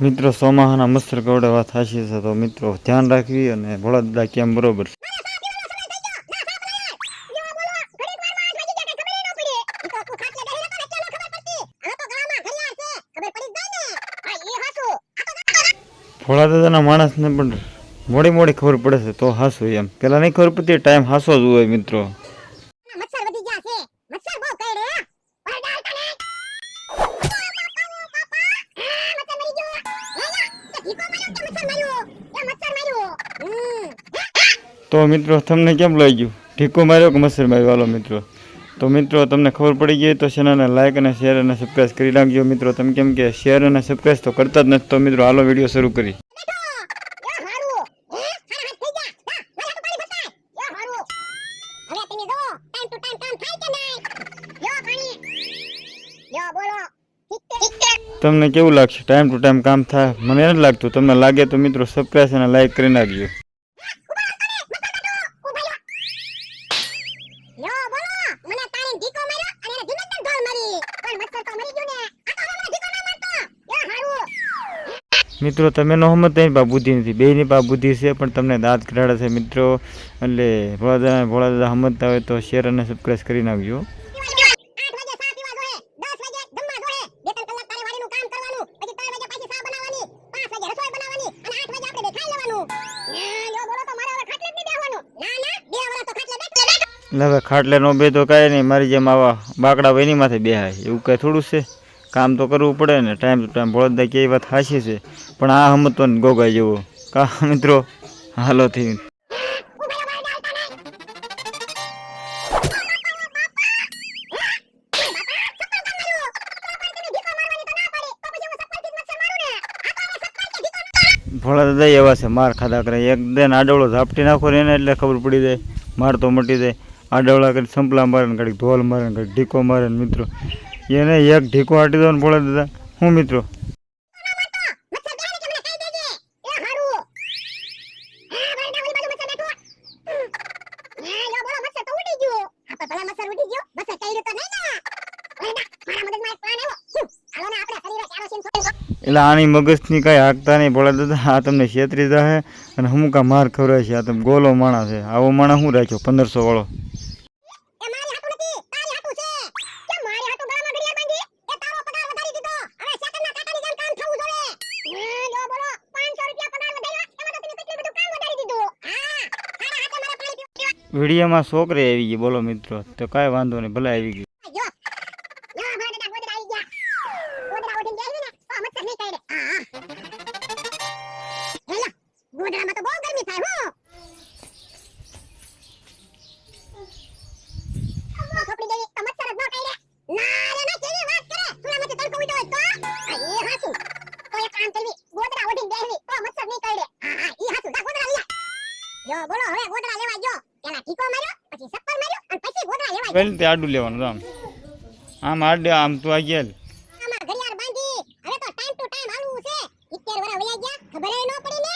મિત્રો સોમાહાના મચ્છર કવડાવવા થાશે છે તો મિત્રો ધ્યાન રાખવી અને ભોળાદા કેમ બરોબર ભોળાદાદાના માણસને પણ મોડી મોડી ખબર પડે છે તો હાસું એમ પેલા નહીં ખબર પડતી ટાઈમ હાસો જ હોય મિત્રો તો મિત્રો, તમને કેમ લાગ્યું? ઢીકો માર્યો કે મસર માર્યો? હાલો મિત્રો. તો મિત્રો, તમને ખબર પડી ગઈ તો ચેનલને લાઇક અને શેર અને સબસ્ક્રાઈબ કરી નાખજો મિત્રો. તમે કેમ કે શેર અને સબસ્ક્રાઈબ તો કરતા જ નથી, તો મિત્રો, હાલો વીડિયો શરૂ કરી તમને કેવું લાગશે? ટાઈમ ટુ ટાઈમ કામ થાય. મને નથી લાગતું. તમને લાગે તો મિત્રો સબસ્ક્રાઈબ અને લાઇક કરી નાખજો યો બોલો મને તારી ઢીકો માર્યો અને એને ધીમે ધીમે ઢોલ મારી પણ મચ્છર તો મરી ગયું ને આ તો હવે મને ઢીકો ના મારતો યો હારું મિત્રો તમે ન હમત તેની પા બુદ્ધિ નથી. બેની પા બુદ્ધિ છે પણ તમને દાંત ઘટાડે છે મિત્રો. એટલે ભોળાદાદા ભોળાદાદા હમતતા હોય તો શેર અને સબસ્ક્રાઈબ કરી નાખજો. હવે ખાટલે ના બે તો કાંઈ નહીં. મારી જેમ આવા બાકડા એની માથે બેહાય. એવું કાંઈ થોડું છે? કામ તો કરવું પડે ને ટાઈમ ટુ ટાઈમ ભોળાદાદા કે એ વાત હાશી છે. પણ આ હમતો ને ગોગાઈ જેવો. કા મિત્રો? હાલોથી ભોળા ભોળાદાદા એવા છે, માર ખાધા કરે. એક દેન આડવળો ઝાપટી નાખો ને એને એટલે ખબર પડી જાય. માર તો મટી જાય. આડવળા કરી સંપલા મારે ને ઘડીક ધોલ મારે ને ઘડીક ઢીકો મારે મિત્રો. એને એક ઢીકો હાટી દો ને ભોળાદાદા હું મિત્રો? એટલે આની મગજની કાંઈ હાકતા નહીં ભોળાદાદા આ તમને છેતરી જાહે અને હું કાં માર ખવડાય છે આ તમે ગોલો માણસ છે. આવો માણસ હું રાખ્યો? પંદરસો વાળો. વિડીયોમાં છોકરી આવી ગઈ, બોલો મિત્રો. તો કાંઈ વાંધો નહીં, ભલે આવી ગઈ. બોલો, હવે ગોદડા લેવા જો પેલા ટીકો માર્યો પછી સપ્પર માર્યો અને પછી ગોદડા લેવા પહેલી તે આડું લેવાનું આમ. આમ આડે આમ તો આ ગયેલ આમાં ઘડિયાળ બાંધી હવે તો ટાઈમ ટુ ટાઈમ હાલવું છે. 70 વરા વયા ગયા ખબર ન પડી ને.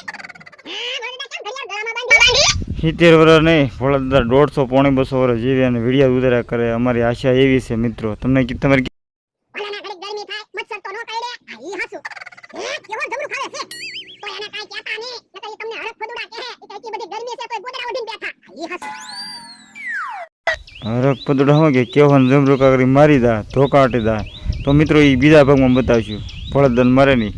હા ગોદડા કેમ ઘડિયાળ ગળામાં બાંધી? સિત્તેર વર્ષ નહીં ભોળાદાદા દોઢસો પોણે બસો વર્ષ જીવે અને વીડિયો ઉતાર્યા કરે. અમારી આશા એવી છે મિત્રો. તમને તમારી ગરમી થાય મચ્છર તો ન કાઢે. આ ઈ હાસુ હે કેવો જમરૂ ખાવે છે. તો એને કાઈ કહેતા નહીં. હરક પદુડા હોય કે કેવન જમરૂકા કરી મારી દા ધોકા હટી દા. તો મિત્રો એ બીજા ભાગમાં બતાવશું. ફળદન મારે નહીં.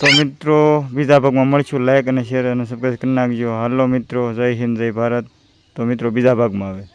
તો મિત્રો બીજા ભાગમાં મળશું. લાઈક અને શેર અને સબસ્ક્રાઈબ કરી નાખજો. હાલો મિત્રો જય હિન્દ જય ભારત. તો મિત્રો બીજા ભાગમાં આવે.